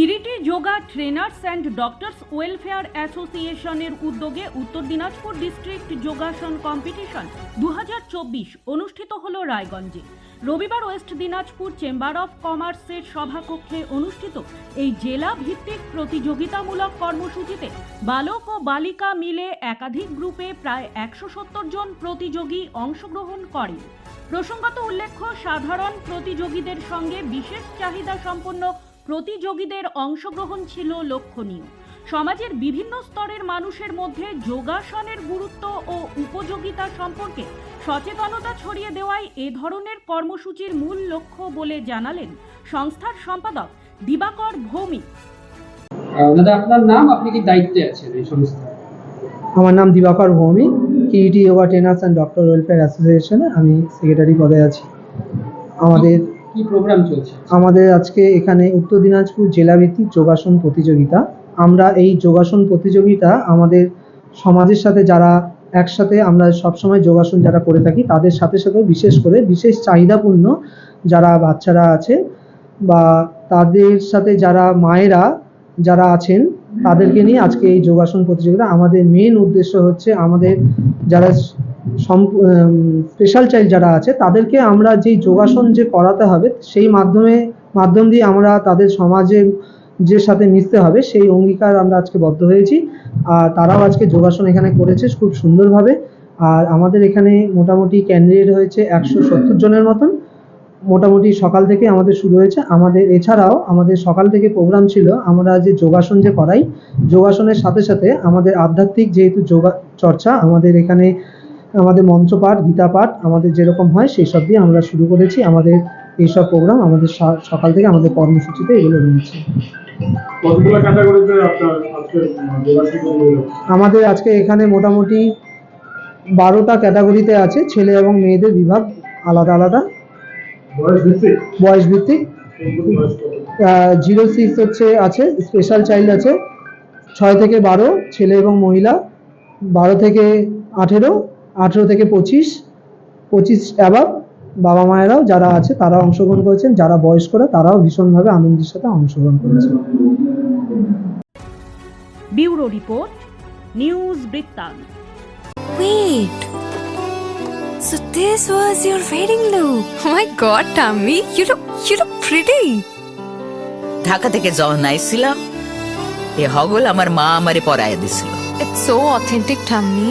Kiriti yoga trainers and doctors welfare অ্যাসোসিয়েশনের উদ্যোগে উত্তর দিনাজপুর ডিস্ট্রিক্ট যোগাসন কম্পিটিশন দু হাজার চব্বিশ অনুষ্ঠিত হল রায়গঞ্জে। রবিবার ওয়েস্ট দিনাজপুর চেম্বার অফ কমার্সের সভাকক্ষে অনুষ্ঠিত এই জেলা ভিত্তিক প্রতিযোগিতামূলক কর্মসূচিতে বালক ও বালিকা মিলে একাধিক গ্রুপে প্রায় একশো সত্তর জন প্রতিযোগী অংশগ্রহণ করেন। প্রসঙ্গত উল্লেখ্য, সাধারণ প্রতিযোগীদের সঙ্গে বিশেষ চাহিদা সম্পন্ন প্রতিযোগীদের অংশগ্রহণ ছিল লক্ষণীয়। সমাজের বিভিন্ন স্তরের মানুষের মধ্যে যোগাসনের গুরুত্ব ও উপযোগিতা সম্পর্কে সচেতনতা ছড়িয়ে দেওয়াই এ ধরনের কর্মসূচির মূল লক্ষ্য বলে জানালেন সংস্থার সম্পাদক দিবাকর ভৌমিক। দাদা আপনার নাম? আপনি কি দায়িত্বে আছেন এই সংস্থার আমার নাম Dibakar Bhowmick Kiriti yoga trainers and doctor welfare অ্যাসোসিয়েশনে আমি সেক্রেটারি পদে আছি। আমাদের কি প্রোগ্রাম চলছে? আমাদের আজকে এখানে উত্তর দিনাজপুর জেলাভিত্তিক যোগাসন প্রতিযোগিতা। আমরা এই যোগাসন প্রতিযোগিতা আমাদের সমাজের সাথে যারা একসাথে আমরা সবসময় যোগাসন যারা করে থাকি, তাদের সাথে সাথে বিশেষ করে বিশেষ চাহিদাপূর্ণ যারা বাচ্চারা আছে বা তাদের সাথে যারা মায়েরা যারা আছেন, তাদেরকে নিয়ে আজকে এই যোগাসন প্রতিযোগিতা। আমাদের মেন উদ্দেশ্য হচ্ছে আমাদের যারা স্পেশাল চাইল্ড যারা আছে, তাদেরকে আমরা যেই যোগাসন যে করাতে হবে, সেই মাধ্যমে, মাধ্যম দিয়ে আমরা তাদের সমাজে যে সাথে মিশতে হবে, সেই অঙ্গীকার আমরা আজকে বদ্ধ হয়েছি। আর তারাও আজকে যোগাসন এখানে করেছে খুব সুন্দরভাবে। আর আমাদের এখানে মোটামুটি ক্যান্ডিডেট হয়েছে একশো সত্তর জনের মতন। মোটামুটি সকাল থেকে আমাদের শুরু হয়েছে। আমাদের, এছাড়াও আমাদের সকাল থেকে প্রোগ্রাম ছিল, আমরা যে যোগাসন যে করাই, যোগাসনের সাথে সাথে আমাদের আধ্যাত্মিক যেহেতু যোগা চর্চা, আমাদের এখানে আমাদের মন্ত্রপাঠ গীতা পাঠ আমাদের যেরকম হয় সেই সব দিয়ে আমরা শুরু করেছি। আমাদের এইসব প্রোগ্রাম আমাদের সকাল থেকে আমাদের কর্মসূচিতে এগুলো রয়েছে। আমাদের আজকে এখানে মোটামুটি বারোটা ক্যাটাগরিতে আছে ছেলে এবং মেয়েদের বিভাগ আলাদা আলাদা। বয়স ভিত্তিক? জিরো সিক্স হচ্ছে আছে স্পেশাল চাইল্ড আছে। ছয় থেকে বারো ছেলে এবং মহিলা। বারো থেকে আঠেরো আঠেরো থেকে পঁচিশ পঁচিশ অ্যাবাব বাবা মায়েরাও যারা আছে তারা অংশগ্রহণ করেছেন যারা বয়স্করা তারাও ভীষণভাবে আনন্দের সাথে অংশগ্রহণ করেছেন ব্যুরো রিপোর্ট নিউজ বৃত্তান্ত Wait. So this was your wedding look. Oh my god, Tammy, you look you look pretty. Dhaka থেকে যখন আইছিলাম এ হগল আমার মা আমারে পরায় দিছিল It's so authentic, Tammy.